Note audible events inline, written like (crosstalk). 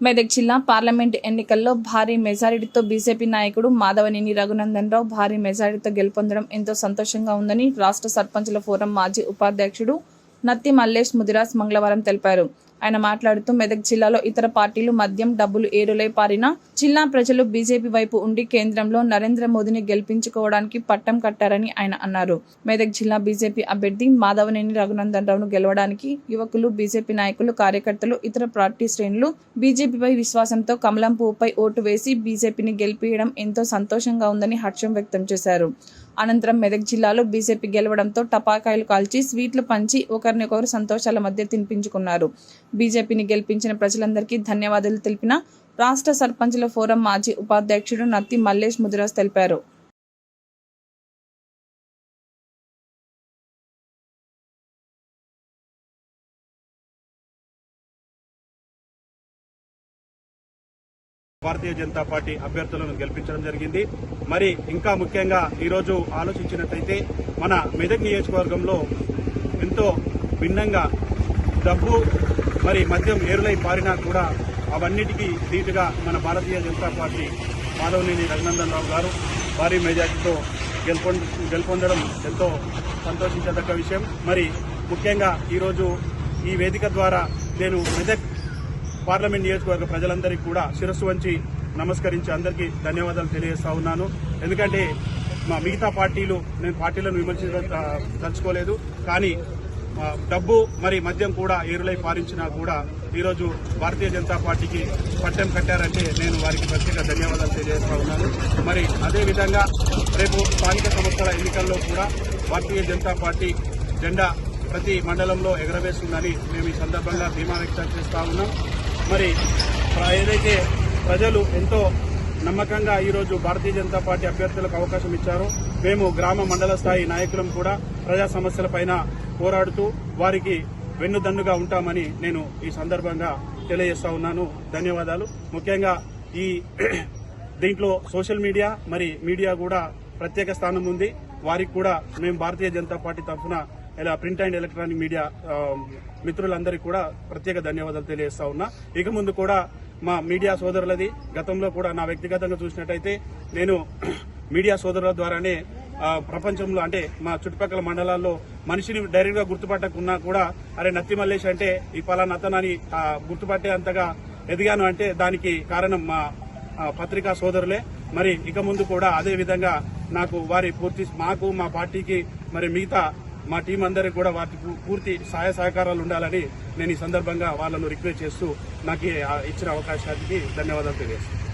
మెదక్ జిల్లా పార్లమెంట్ ఎన్నికల్లో భారీ మెజారిటీతో బీజేపీ నాయకుడు మాధవనేని రఘునందన్ రావు భారీ మెజారిటీతో గెలుపొందడం ఎంతో సంతోషంగా ఉందని రాష్ట్ర సర్పంచుల ఫోరం మాజీ ఉపాధ్యక్షుడు నత్తి మల్లేష్ ముదిరాజ్ మంగళవారం తెలిపారు. ఆయన మాట్లాడుతూ మెదక్ జిల్లాలో ఇతర పార్టీలు మద్యం డబ్బులు ఏరులై పారినా జిల్లా ప్రజలు బీజేపీ వైపు ఉండి కేంద్రంలో నరేంద్ర మోదీని గెలిపించుకోవడానికి పట్టం కట్టారని ఆయన అన్నారు. మెదక్ జిల్లా బీజేపీ అభ్యర్థి మాధవనేని రఘునందన్ రావును గెలవడానికి యువకులు బీజేపీ నాయకులు కార్యకర్తలు ఇతర పార్టీ శ్రేణులు బీజేపీపై విశ్వాసంతో కమలం పువ్వుపై ఓటు వేసి బీజేపీని గెలిపించడం ఎంతో సంతోషంగా ఉందని హర్షం వ్యక్తం చేశారు. అనంతరం మెదక్ జిల్లాలో బీజేపీ గెలవడంతో టపాకాయలు కాల్చి స్వీట్లు పంచి ఒకరినొకరు సంతోషాల మధ్య తినిపించుకున్నారు. బీజేపీని గెలిపించిన ప్రజలందరికీ ధన్యవాదాలు తెలిపిన రాష్ట్ర సర్పంచుల ఫోరం మాజీ ఉపాధ్యక్షుడు నత్తి మల్లేష్ ముదిరాజ్ తెలిపారు. భారతీయ జనతా పార్టీ అభ్యర్థులను గెలిపించడం జరిగింది. మరి ఇంకా ముఖ్యంగా ఈరోజు ఆలోచించినట్లయితే మన మెదక్ నియోజకవర్గంలో ఎంతో భిన్నంగా డబ్బు మరి మద్యం ఏరులై పారినా కూడా అవన్నిటికీ ధీటుగా మన భారతీయ జనతా పార్టీ మాధవనేని రఘునందన్ రావు గారు భారీ మెజార్టీతో గెలుపొ గెలుపొందడం ఎంతో సంతోషించదగ్గ విషయం. మరి ముఖ్యంగా ఈరోజు ఈ వేదిక ద్వారా నేను మెదక్ పార్లమెంట్ నియోజకవర్గ ప్రజలందరికీ కూడా శిరస్సు వంచి నమస్కరించి అందరికీ ధన్యవాదాలు తెలియజేస్తా ఉన్నాను. ఎందుకంటే మా మిగతా పార్టీలు నేను పార్టీలను విమర్శించదలుచుకోలేదు కానీ డబ్బు మరి మద్యం కూడా ఏరులై పారించినా కూడా ఈరోజు భారతీయ జనతా పార్టీకి పట్టం కట్టారంటే నేను వారికి ప్రత్యేక ధన్యవాదాలు తెలియజేస్తా ఉన్నాను. మరి అదేవిధంగా రేపు స్థానిక సంస్థల ఎన్నికల్లో కూడా భారతీయ జనతా పార్టీ జెండా ప్రతి మండలంలో ఎగరవేస్తుందని మేము ఈ సందర్భంగా ధీమా వ్యక్తం చేస్తా ఉన్నాం. మరి ఏదైతే ప్రజలు ఎంతో నమ్మకంగా ఈరోజు భారతీయ జనతా పార్టీ అభ్యర్థులకు అవకాశం ఇచ్చారో మేము గ్రామ మండల స్థాయి నాయకులం కూడా ప్రజా సమస్యలపైన పోరాడుతూ వారికి వెన్నుదన్నుగా ఉంటామని నేను ఈ సందర్భంగా తెలియజేస్తా ఉన్నాను. ధన్యవాదాలు. ముఖ్యంగా ఈ (clears throat) దీంట్లో సోషల్ మీడియా మరి మీడియా కూడా ప్రత్యేక స్థానం ఉంది. వారికి కూడా మేము భారతీయ జనతా పార్టీ తరఫున ఇలా ప్రింట్ అండ్ ఎలక్ట్రానిక్ మీడియా మిత్రులందరికీ కూడా ప్రత్యేక ధన్యవాదాలు తెలియజేస్తా ఉన్నా. ఇక ముందు కూడా మా మీడియా సోదరులది గతంలో కూడా నా వ్యక్తిగతంగా చూసినట్టయితే నేను (clears throat) మీడియా సోదరుల ద్వారానే ప్రపంచంలో అంటే మా చుట్టుపక్కల మండలాల్లో మనిషిని డైరెక్ట్గా గుర్తుపట్టకున్నా కూడా అరే నత్తి మల్లేష్ అంటే ఈ పలానా అతనని గుర్తుపట్టే అంతగా ఎదిగాను అంటే దానికి కారణం మా పత్రికా సోదరులే. మరి ఇక ముందు కూడా అదే విధంగా నాకు వారి పూర్తి మాకు మా పార్టీకి మరి మిగతా మా టీం అందరికి కూడా వారికి పూర్తి సహాయ సహకారాలు ఉండాలని నేను ఈ సందర్భంగా వాళ్ళను రిక్వెస్ట్ చేస్తూ నాకు ఇచ్చిన అవకాశానికి ధన్యవాదాలు తెలియజేస్తాను